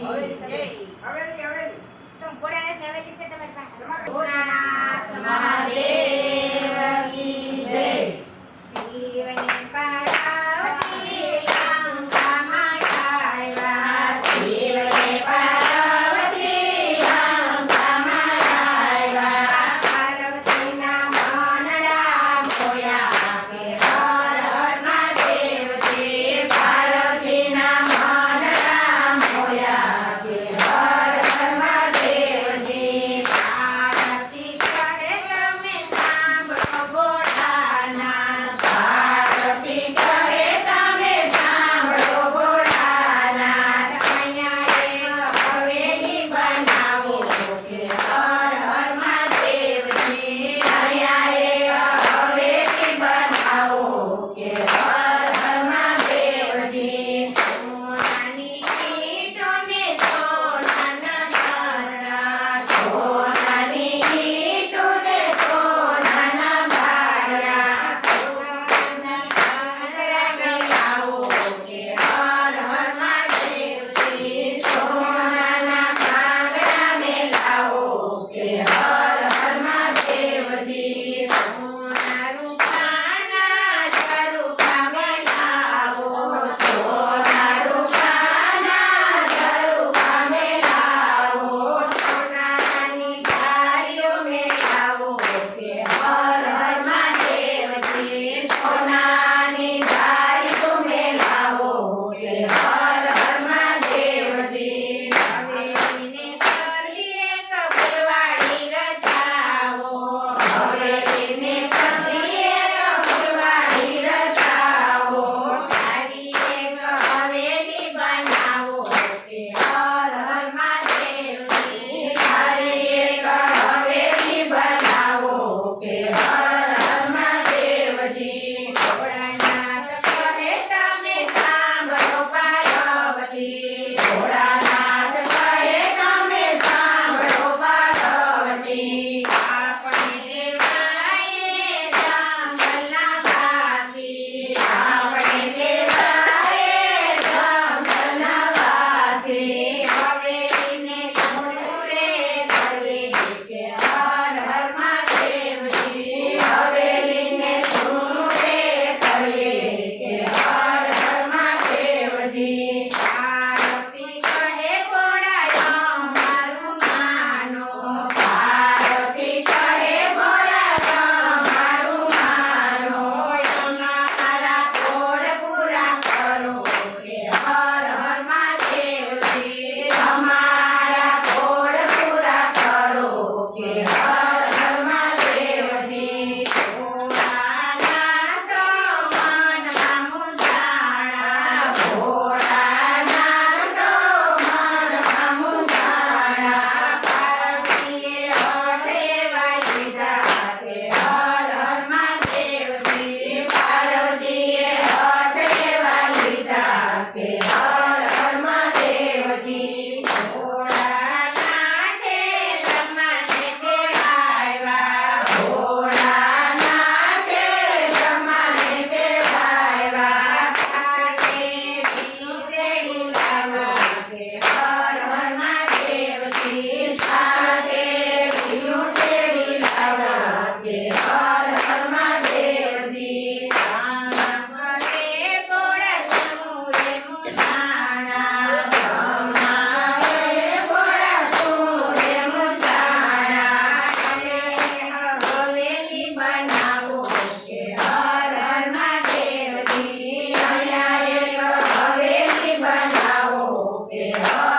હવેલી હવેલી હવેલી તો ઘોડાને હવેલી છે તમારી પાસે. મહાદેવ Amen.